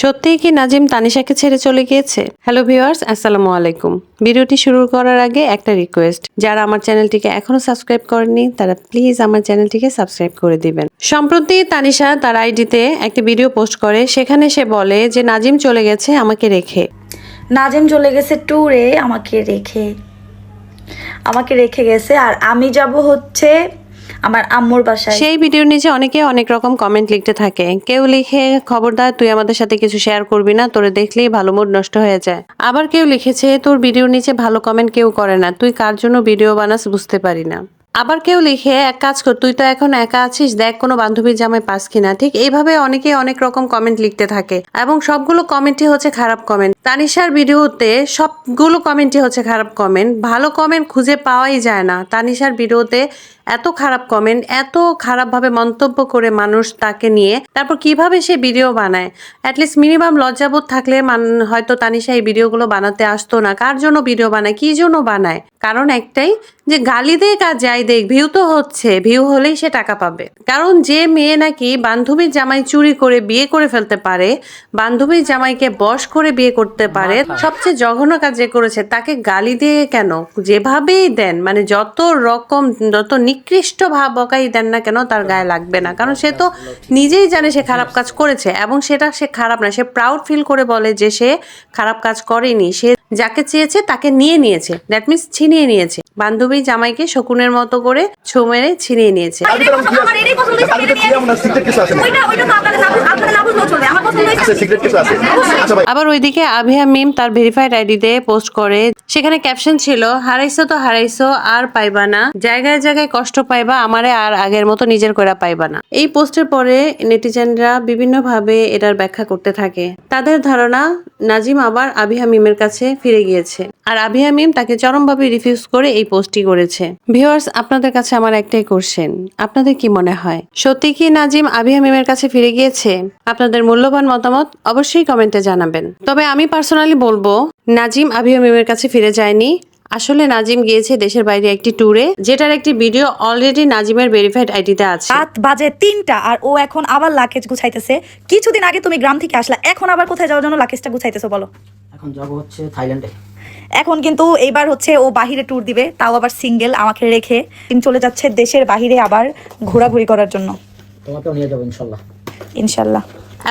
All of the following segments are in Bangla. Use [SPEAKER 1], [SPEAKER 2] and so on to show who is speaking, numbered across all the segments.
[SPEAKER 1] সত্যিই কি নাজিম তানিশাকে ছেড়ে চলে গিয়েছে? হ্যালো ভিউয়ার্স আসসালামু আলাইকুম। ভিডিওটি শুরু করার আগে একটা রিকোয়েস্ট যারা আমার চ্যানেলটিকে এখনও সাবস্ক্রাইব করেননি, তারা প্লিজ আমার চ্যানেলটিকে সাবস্ক্রাইব করে দিবেন। সম্প্রতি তানিশা তার আইডিতে একটি ভিডিও পোস্ট করে, সেখানে সে বলে যে, নাজিম চলে গেছে, আমাকে রেখে।
[SPEAKER 2] নাজিম চলে গেছে ট্যুরে আমাকে রেখে। আমাকে রেখে গেছে, আর আমি যাব হচ্ছে আমার আম্মুর বাসায়।
[SPEAKER 1] সেই ভিডিওর নিচে অনেকে অনেক রকম কমেন্ট লিখতে থাকে। কেউ লিখে খবরদার তুই আমাদের সাথে কিছু শেয়ার করবি না, তোরে দেখলেই ভালো মুড নষ্ট হয়ে যায়। আবার কেউ লিখেছে, তোর ভিডিওর নিচে ভালো কমেন্ট কেউ করে না। তুই কার জন্য ভিডিও বানাস বুঝতে পারি না। আবার কেউ লিখে, এক কাজ কর, তুই তো এখন একা আছিস, দেখ কোনো বান্ধবীর জামাই পাস কিনা। ঠিক এইভাবে অনেকে অনেক রকম কমেন্ট লিখতে থাকে এবং সবগুলো কমেন্টই হচ্ছে খারাপ কমেন্ট তানিশার ভিডিওতে সবগুলো কমেন্টই হচ্ছে খারাপ কমেন্ট ভালো কমেন্ট খুঁজে পাওয়াই যায় না। তানিশার ভিডিওতে এত খারাপ কমেন্ট এত খারাপভাবে মন্তব্য করে মানুষ তাকে নিয়ে, তারপর কীভাবে সে ভিডিও বানায়? অ্যাটলিস্ট মিনিমাম লজ্জাবোধ থাকলে মান, হয়তো তানিশা এই ভিডিওগুলো বানাতে আসতো না। কার জন্য ভিডিও বানায়? কি জন্য বানায়? কারণ একটাই যে গালি দেখ আর যাই দেখ ভিউ তো হচ্ছে ভিউ হলেই সে টাকা পাবে। কারণ যে মেয়ে নাকি বান্ধবীর জামাই চুরি করে বিয়ে করে ফেলতে পারে বান্ধবীর জামাইকে বশ করে বিয়ে করতে পারে সবচেয়ে জঘন্য কাজ যে করেছে তাকে গালি দিয়ে কেন? যেভাবেই দেন মানে যত রকম যত নিকৃষ্ট ভাব বকাই দেন না কেন তার গায়ে লাগবে না। কারণ সে তো নিজেই জানে সে খারাপ কাজ করেছে এবং সেটা সে খারাপ না সে প্রাউড ফিল করে বলে যে সে খারাপ কাজ করেনি সে যাকে চেয়েছে তাকে নিয়ে নিয়েছে। দ্যাট মিন্স ছিনিয়ে নিয়েছে। বান্ধবী জামাইকে শকুনের মতো করে ছো মেরে ছিনিয়ে নিয়েছে। আবার ওইদিকে আভিয়া মিম তার ভেরিফাইড আইডি দিয়ে পোস্ট করে সেখানে ক্যাপশন ছিল, হারাইছো তো হারাইছো, আর পাইবা না। জায়গায় জায়গায় কষ্ট পাইবা, আমারে আর আগের মতো নিজের কইরা পাইবা না। এই পোস্টের পরে নেটিজেনরা বিভিন্নভাবে এটার ব্যাখ্যা করতে থাকে। তাদের ধারণা, নাজিম আবার আবিহা মিমের কাছে ফিরে গিয়েছে। আর আবিহা মিম তাকে চরমভাবে রিফিউজ করে এই পোস্টটি করেছে। ভিউয়ার্স আপনাদের কাছে আমার একটাই কোশ্চেন আপনাদের কি মনে হয়? সত্যি কি নাজিম আবিহা মিমের কাছে ফিরে গিয়েছে? আপনাদের মূল্যবান মতামত অবশ্যই কমেন্টে জানাবেন। তবে আমি পার্সোনালি বলব নাজিম আবিহা মিমের কাছে ফিরে যায়নি। আসলে নাজিম গিয়েছে দেশের বাইরে একটি ট্যুরে যেটার একটি ভিডিও অলরেডি নাজিমের ভেরিফাইড আইডিতে আছে।
[SPEAKER 2] রাত বাজে তিনটা আর ও এখন আবার লাকেজ গুছাইতেছে। কিছুদিন আগে তুমি গ্রাম থেকে আসলা এখন আবার কোথায় যাওয়ার জন্য লাকেজটা গুছাইতেছো বলো?
[SPEAKER 3] এখন যাব হচ্ছে থাইল্যান্ডে।
[SPEAKER 2] এখন কিন্তু এইবার হচ্ছে ও বাহিরে ট্যুর দিবে তাও আবার সিঙ্গেল আমাকে রেখে। তিনি চলে যাচ্ছে দেশের বাহিরে আবার ঘোরাঘুরি করার জন্য।
[SPEAKER 3] তোমাকেও নিয়ে যাব ইনশাল্লাহ।
[SPEAKER 2] ইনশাল্লাহ।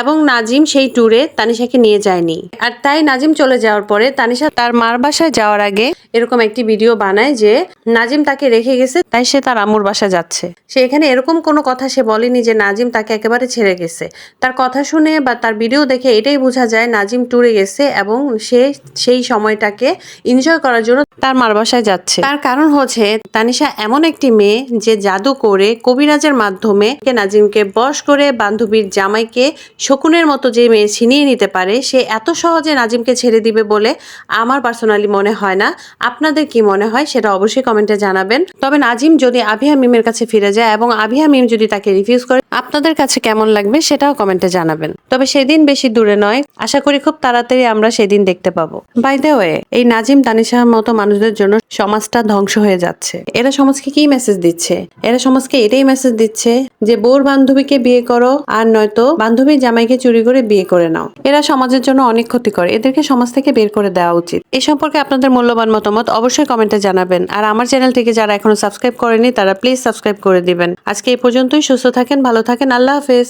[SPEAKER 1] এবং নাজিম সেই ট্যুরে তানিশাকে নিয়ে যায়নি। আর তাই নাজিম চলে যাওয়ার পরে তানিশা তার মার বাসায় যাওয়ার আগে এরকম একটি ভিডিও বানায় যে নাজিম তাকে রেখে গেছে, তাই সে তার আম্মুর বাসা যাচ্ছে। সে এখানে এরকম কোনো কথা সে বলেনি যে নাজিম তাকে একেবারে ছেড়ে গেছে। তার কথা শুনে বা তার ভিডিও দেখে এটাই বোঝা যায় নাজিম ট্যুরে গেছে এবং সে সেই সময়টাকে এনজয় করার জন্য তার মার বাসায় যাচ্ছে। তার কারণ হচ্ছে তানিশা এমন একটি মেয়ে যে জাদু করে কবিরাজের মাধ্যমে নাজিমকে বশ করে বান্ধবীর জামাইকে শকুনের মতো যে মেয়ে ছিনিয়ে নিতে পারে, সে এত সহজে নাজিমকে ছেড়ে দিবে বলে আমার পার্সোনালি মনে হয় না। আপনাদের কি মনে হয় সেটা অবশ্যই কমেন্টে জানাবেন। তবে নাজিম যদি আবিহা মিমের কাছে ফিরে যায় এবং আবিহা মিম যদি তাকে রিফিউজ করে আপনাদের কাছে কেমন লাগবে সেটাও কমেন্টে জানাবেন। তবে সেদিন বেশি দূরে নয়, আশা করি খুব তাড়াতাড়ি আমরা সেদিন দেখতে পাবো। বাই দ্য ওয়ে এই নাজিম তানিশার মতো মানুষদের জন্য সমাজটা ধ্বংস হয়ে যাচ্ছে। এরা সমাজকে কি মেসেজ দিচ্ছে? এরা সমাজকে এটাই মেসেজ দিচ্ছে যে, বোর বান্ধবীকে বিয়ে করো, আর নয়তো বান্ধবী জামাইকে চুরি করে বিয়ে করে নাও। এরা সমাজের জন্য অনেক ক্ষতি করে এদেরকে সমাজ থেকে বের করে দেওয়া উচিত। এ সম্পর্কে আপনাদের মূল্যবান মতামত অবশ্যই কমেন্টে জানাবেন। আর আমার চ্যানেলটিকে যারা এখনও সাবস্ক্রাইব করেনি, তারা প্লিজ সাবস্ক্রাইব করে দিবেন। আজকে এই পর্যন্তই। সুস্থ থাকেন, ভালো থাকেন আল্লাহ হাফেজ।